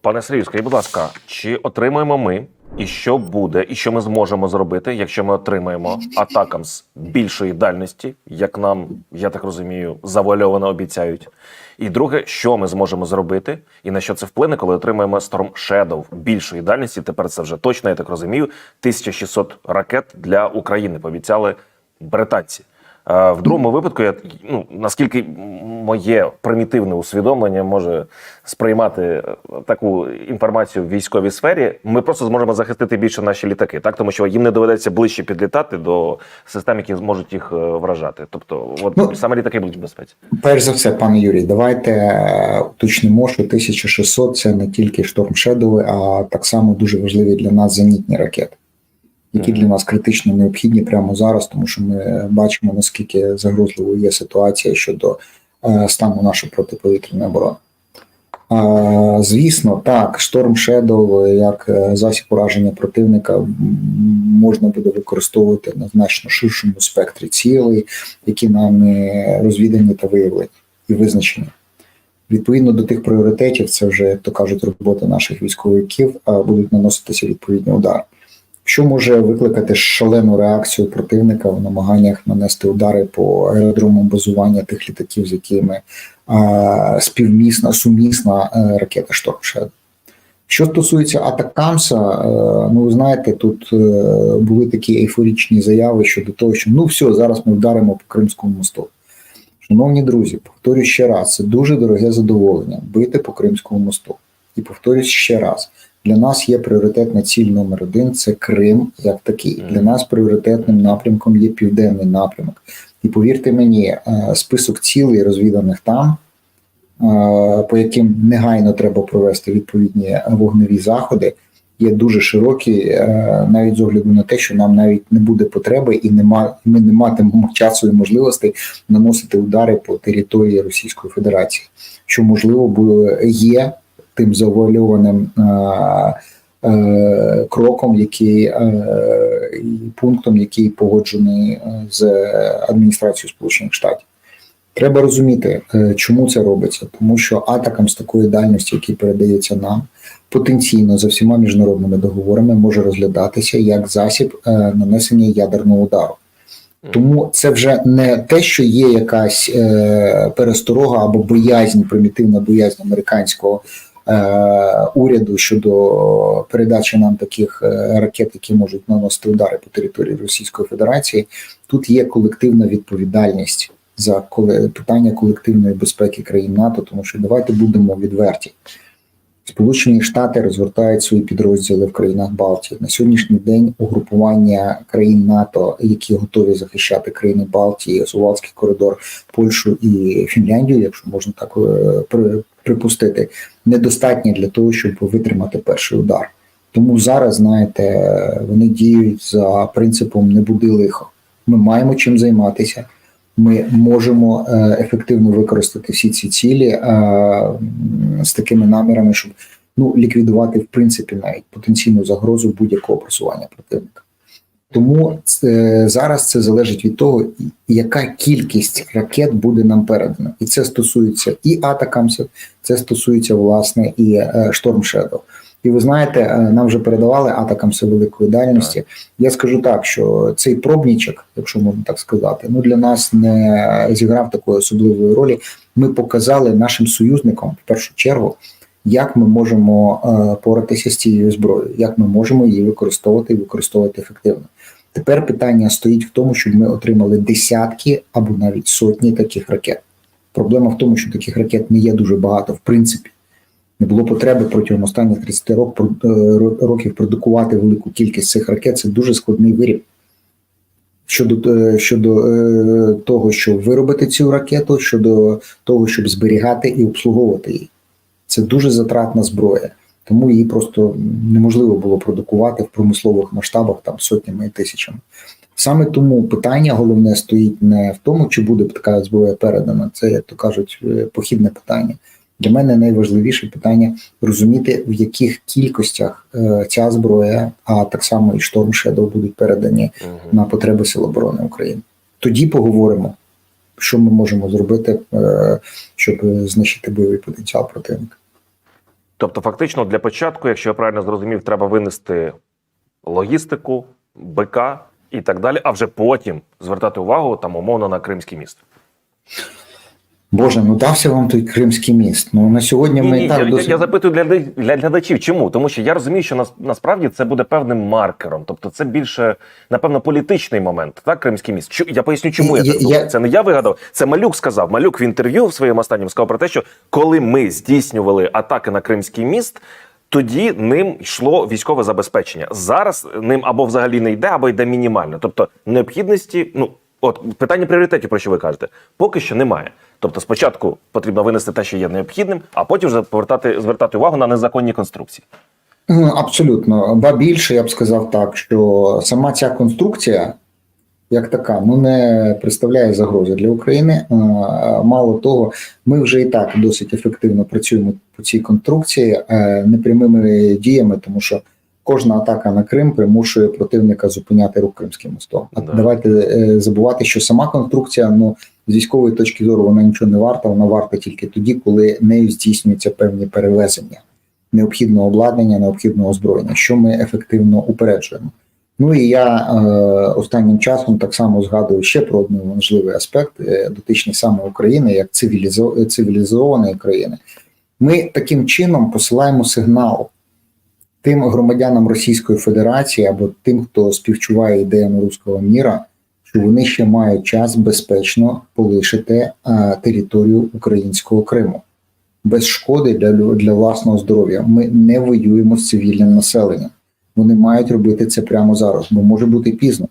Пане Сергію, скажіть, будь ласка, чи отримаємо ми, і що буде, і що ми зможемо зробити, якщо ми отримаємо атакам з більшої дальності, як нам, я так розумію, завуальовано обіцяють? І друге, що ми зможемо зробити, і на що це вплине, коли отримаємо Storm Shadow більшої дальності? Тепер це вже точно, я так розумію. 1600 ракет для України пообіцяли британці. В другому випадку, я ну наскільки моє примітивне усвідомлення може сприймати е, таку інформацію в військовій сфері, ми просто зможемо захистити більше наші літаки, так тому що їм не доведеться ближче підлітати до систем, які зможуть їх е, вражати. Тобто, от Ну, саме літаки будуть в безпеці. Перш за все, пане Юрій, давайте е, уточнимо, що 1600 це не тільки Шторм Shadow, а так само дуже важливі для нас зенітні ракети, які для нас критично необхідні прямо зараз, тому що ми бачимо наскільки загрозливою є ситуація щодо е, стану нашої протиповітряної оборони. Звісно, так, Шторм Shadow як е, засіб ураження противника можна буде використовувати на значно ширшому спектрі цілей, які нами розвідані та виявлені і визначені. Відповідно до тих пріоритетів, це вже, як то кажуть, робота наших військовиків, будуть наноситися відповідні удари. Що може викликати шалену реакцію противника в намаганнях нанести удари по аеродромам базування тих літаків, з якими а, співмісна, сумісна е, ракета Шторм Що стосується Атакамса, е, ну ви знаєте, тут е, були такі ейфорічні заяви щодо того, що ну все, зараз ми вдаримо по Кримському мосту. Шановні друзі, повторюю ще раз, це дуже дороге задоволення бити по Кримському мосту. І повторюсь ще раз: для нас є пріоритетна ціль номер один це Крим як такий. Для нас пріоритетним напрямком є південний напрямок. І повірте мені, е, список цілей, розвіданих там, е, по яким негайно треба провести відповідні вогневі заходи, є дуже широкі, е, навіть з огляду на те, що нам навіть не буде потреби, і нема, ми не матимемо часу і можливостей наносити удари по території Російської Федерації, що можливо буде є тим завуальованим е, е, кроком, який е, і пунктом, який погоджений з адміністрацією Сполучених Штатів. Треба розуміти, чому це робиться, тому що атакам з такої дальності, який передається нам, потенційно за всіма міжнародними договорами може розглядатися як засіб нанесення ядерного удару. Тому це вже не те, що є якась е, пересторога або боязнь, примітивна боязнь американського уряду щодо передачі нам таких е, ракет, які можуть наносити удари по території Російської Федерації. Тут є колективна відповідальність за питання колективної безпеки країн НАТО, тому що давайте будемо відверті. Сполучені Штати розгортають свої підрозділи в країнах Балтії. На сьогоднішній день угрупування країн НАТО, які готові захищати країни Балтії, Сувалський коридор, Польщу і Фінляндію, якщо можна так е, припустити, недостатньо для того, щоб витримати перший удар. Тому зараз, знаєте, вони діють за принципом не буди лихо. Ми маємо чим займатися. Ми можемо е, ефективно використати всі ці цілі е, з такими намірами, щоб ну ліквідувати в принципі навіть потенційну загрозу будь-якого просування противника. Тому це, зараз це залежить від того, яка кількість ракет буде нам передана, і це стосується і атакамсів, це стосується власне і е, Shadow. І ви знаєте, е, нам вже передавали атакамси великої дальності. Я скажу так, що цей пробнічок, якщо можна так сказати, ну для нас не зіграв такої особливої ролі. Ми показали нашим союзникам в першу чергу, як ми можемо е, поратися з цією зброєю, як ми можемо її використовувати і використовувати ефективно. Тепер питання стоїть в тому, щоб ми отримали десятки або навіть сотні таких ракет. Проблема в тому, що таких ракет не є дуже багато, в принципі. Не було потреби протягом останніх 30 рок- про- е, ро- років продукувати велику кількість цих ракет. Це дуже складний виріб. Щодо, е, щодо того, щоб виробити цю ракету, щодо того, щоб зберігати і обслуговувати її. Це дуже затратна зброя, тому її просто неможливо було продукувати в промислових масштабах там сотнями і тисячами. Саме тому питання головне стоїть не в тому, чи буде така зброя передана. Це, як то кажуть, е, похідне питання. Для мене найважливіше питання розуміти, в яких кількостях е, ця зброя, а так само і Шторм Shadow будуть передані Мгм. на потреби Сил оборони України. Тоді поговоримо, що ми можемо зробити, е, щоб знищити бойовий потенціал противника. Тобто, фактично, для початку, якщо я правильно зрозумів, треба винести логістику, БК і так далі, а вже потім звертати увагу там умовно на Кримський міст. Боже, ну дався вам той кримський міст. Ну на сьогодні Ні, ми ні, так я, досить... я запитую для, для глядачів, чому? Тому що я розумію, що нас, насправді це буде певним маркером. Тобто, це більше, напевно, політичний момент, так, Кримський міст. Чу- я поясню, чому я, Я- так думаю. я- Це не я вигадав, це Малюк сказав. Малюк в інтерв'ю в своєму останньому сказав про те, що коли ми здійснювали атаки на Кримський міст. Тоді ним йшло військове забезпечення. Зараз ним або взагалі не йде, або йде мінімально. Тобто необхідності, ну от питання пріоритетів, про що ви кажете, поки що немає. Тобто, спочатку потрібно винести те, що є необхідним, а потім вже повертати звертати увагу на незаконні конструкції. Ну, Абсолютно. Ба більше я б сказав так, що сама ця конструкція, як така, ну не представляє загрози для України. Мало того, ми вже і так досить ефективно працюємо по цій конструкції е, непрямими діями, тому що кожна атака на Крим примушує противника зупиняти рух Кримським мостом. А Да. давайте е, забувати, що сама конструкція, ну з військової точки зору, вона нічого не варта, вона варта тільки тоді, коли нею здійснюються певні перевезення необхідного обладнання, необхідного озброєння, що ми ефективно упереджуємо. Ну і я е, останнім часом так само згадую ще про один важливий аспект, е, дотичний саме України, як цивілізо- цивілізованої країни. Ми таким чином посилаємо сигнал тим громадянам Російської Федерації або тим, хто співчуває ідеям руського міра, що вони ще мають час безпечно полишити а, територію українського Криму без шкоди для, для власного здоров'я. Ми не воюємо з цивільним населенням. Вони мають робити це прямо зараз, бо може бути пізно.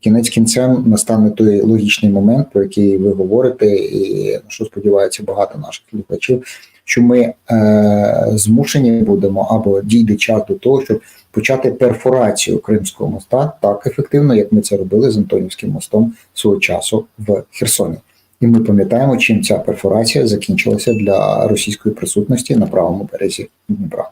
Кінець кінцем настане той логічний момент, про який ви говорите, і на що сподівається багато наших слухачів, що ми е, змушені будемо або дійде час до того, щоб почати перфорацію Кримського моста так ефективно, як ми це робили з Антонівським мостом свого часу в Херсоні. І ми пам'ятаємо, чим ця перфорація закінчилася для російської присутності на правому березі Дніпра.